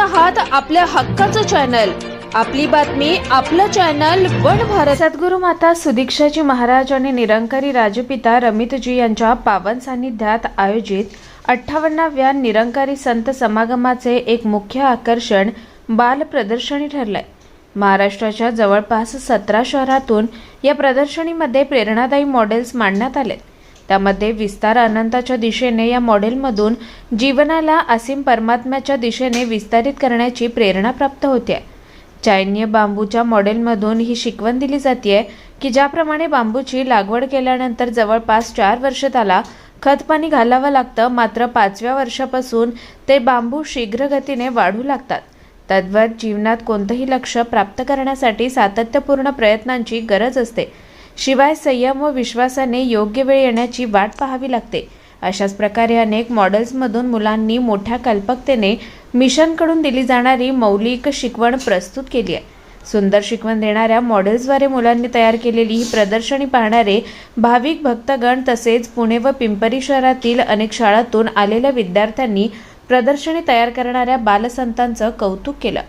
आहात आपल्या हक्काचं चॅनल आपली बातमी आपलं चॅनल वन भारत. सद्गुरु माता सुदीक्षाजी महाराज आणि निरंकारी राजपिता रमितजी यांच्या पावन सान्निध्यात आयोजित अठ्ठावन्नाव्या निरंकारी संत समागमाचे एक मुख्य आकर्षण बाल प्रदर्शनी ठरलंय. महाराष्ट्राच्या जवळपास सतरा शहरातून या प्रदर्शनीमध्ये प्रेरणादायी मॉडेल्स मांडण्यात आले त्यामध्ये विस्तार अनंताच्या दिशेने या मॉडेलमधून जीवनाला असीम परमात्म्याच्या दिशेने विस्तारित करण्याची प्रेरणा प्राप्त होते. चायनीय बांबूच्या मॉडेलमधून ही शिकवण दिली जाते की ज्याप्रमाणे बांबूची लागवड केल्यानंतर जवळपास चार वर्ष त्याला खतपाणी घालावं लागतं मात्र पाचव्या वर्षापासून ते बांबू शीघ्रगतीने वाढू लागतात. तद्वत जीवनात कोणतंही लक्ष प्राप्त करण्यासाठी सातत्यपूर्ण प्रयत्नांची गरज असते. शिवाय संयम व विश्वासाने योग्य वेळ येण्याची वाट पाहावी लागते. अशाच प्रकारे अनेक मॉडेल्समधून मुलांनी मोठ्या कल्पकतेने मिशनकडून दिली जाणारी मौलिक शिकवण प्रस्तुत केली आहे. सुंदर शिकवण देणाऱ्या मॉडेल्सद्वारे मुलांनी तयार केलेली ही प्रदर्शनी पाहणारे भाविक भक्तगण तसेच पुणे व पिंपरी शहरातील अनेक शाळांतून आलेल्या विद्यार्थ्यांनी प्रदर्शनी तयार करणाऱ्या बालसंतांचं कौतुक केलं.